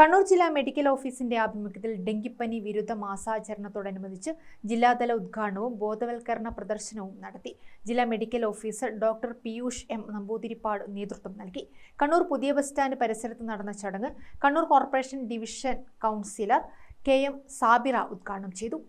കണ്ണൂർ ജില്ലാ മെഡിക്കൽ ഓഫീസിന്റെ ആഭിമുഖ്യത്തിൽ ഡെങ്കിപ്പനി വിരുദ്ധ മാസാചരണത്തോടനുബന്ധിച്ച് ജില്ലാതല ഉദ്ഘാടനവും ബോധവൽക്കരണ പ്രദർശനവും നടത്തി. ജില്ലാ medical officer doctor Piyush M Namboothiripad നേതൃത്വം നൽകി. കണ്ണൂർ പുതിയ ബസ് സ്റ്റാൻഡ് പരിസരത്ത് നടന്ന ചടങ്ങ് Kannur corporation division councillor K M Sabira ഉദ്ഘാടനം ചെയ്തു.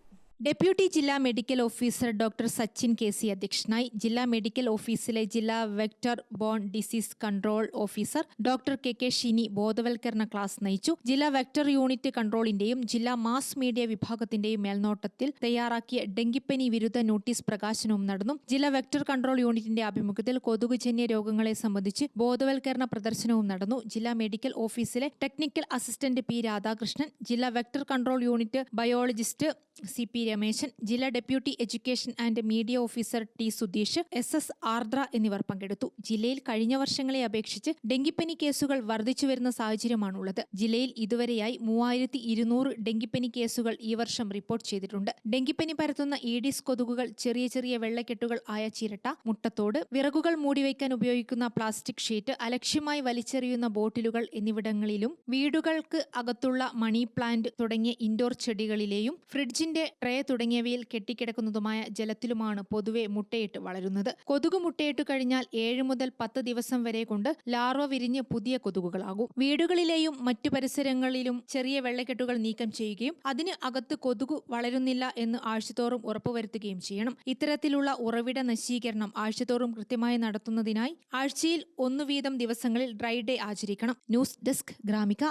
ഡെപ്യൂട്ടി ജില്ലാ medical officer doctor Sachin K C അധ്യക്ഷനായി ജില്ലാ മെഡിക്കൽ ഓഫീസിലെ ജില്ലാ vector borne disease control officer doctor K K Shini ബോധവൽക്കരണ ക്ലാസ് നയിച്ചു. ജില്ലാ വെക്ടർ യൂണിറ്റ് കൺട്രോളിന്റെയും ജില്ലാ മാസ് മീഡിയ വിഭാഗത്തിന്റെയും മേൽനോട്ടത്തിൽ തയ്യാറാക്കിയ ഡെങ്കിപ്പനി വിരുദ്ധ നോട്ടീസ് പ്രകാശനവും നടന്നു. ജില്ലാ വെക്ടർ കൺട്രോൾ യൂണിറ്റിന്റെ ആഭിമുഖ്യത്തിൽ കൊതുകുജന്യ രോഗങ്ങളെ സംബന്ധിച്ച് ബോധവൽക്കരണ പ്രദർശനവും നടന്നു. ജില്ലാ മെഡിക്കൽ ഓഫീസിലെ ടെക്നിക്കൽ അസിസ്റ്റന്റ് പി രാധാകൃഷ്ണൻ ജില്ലാ vector control unit biologist C P Rameshan ജില്ലാ deputy education and media officer T Sudheesh S S Ardra എന്നിവർ പങ്കെടുത്തു. ജില്ലയിൽ കഴിഞ്ഞ വർഷങ്ങളെ അപേക്ഷിച്ച് ഡെങ്കിപ്പനി കേസുകൾ വർദ്ധിച്ചു വരുന്ന സാഹചര്യമാണുള്ളത്. ജില്ലയിൽ ഇതുവരെയായി മൂവായിരത്തി ഇരുന്നൂറ് ഡെങ്കിപ്പനി കേസുകൾ ഈ വർഷം റിപ്പോർട്ട് ചെയ്തിട്ടുണ്ട്. ഡെങ്കിപ്പനി പരത്തുന്ന ഈഡിസ് കൊതുകുകൾ ചെറിയ ചെറിയ വെള്ളക്കെട്ടുകൾ ആയ ചിരട്ട മുട്ടത്തോട് വിറകുകൾ മൂടിവയ്ക്കാൻ ഉപയോഗിക്കുന്ന പ്ലാസ്റ്റിക് ഷീറ്റ് അലക്ഷ്യമായി വലിച്ചെറിയുന്ന ബോട്ടിലുകൾ എന്നിവിടങ്ങളിലും വീടുകൾക്ക് അകത്തുള്ള മണി പ്ലാന്റ് തുടങ്ങിയ ഇൻഡോർ ചെടികളിലെയും ഫ്രിഡ്ജിന്റെ ട്രേ തുടങ്ങിയവയിൽ കെട്ടിക്കിടക്കുന്നതുമായ ജലത്തിലുമാണ് പൊതുവെ മുട്ടയിട്ട് വളരുന്നത്. കൊതുക് മുട്ടയിട്ട് കഴിഞ്ഞാൽ ഏഴ് മുതൽ പത്ത് ദിവസം വരെ കൊണ്ട് ലാർവ വിരിഞ്ഞ് പുതിയ കൊതുകുകളാകും. വീടുകളിലെയും മറ്റു പരിസരങ്ങളിലും ചെറിയ വെള്ളക്കെട്ടുകൾ നീക്കം ചെയ്യുകയും അതിന് അകത്ത് കൊതുകു വളരുന്നില്ല എന്ന് ആഴ്ചതോറും ഉറപ്പുവരുത്തുകയും ചെയ്യണം. ഇത്തരത്തിലുള്ള ഉറവിട നശീകരണം ആഴ്ചതോറും കൃത്യമായി നടത്തുന്നതിനായി ആഴ്ചയിൽ ഒന്നു വീതം ദിവസങ്ങളിൽ ഡ്രൈ ഡേ ആചരിക്കണം. News desk Gramika.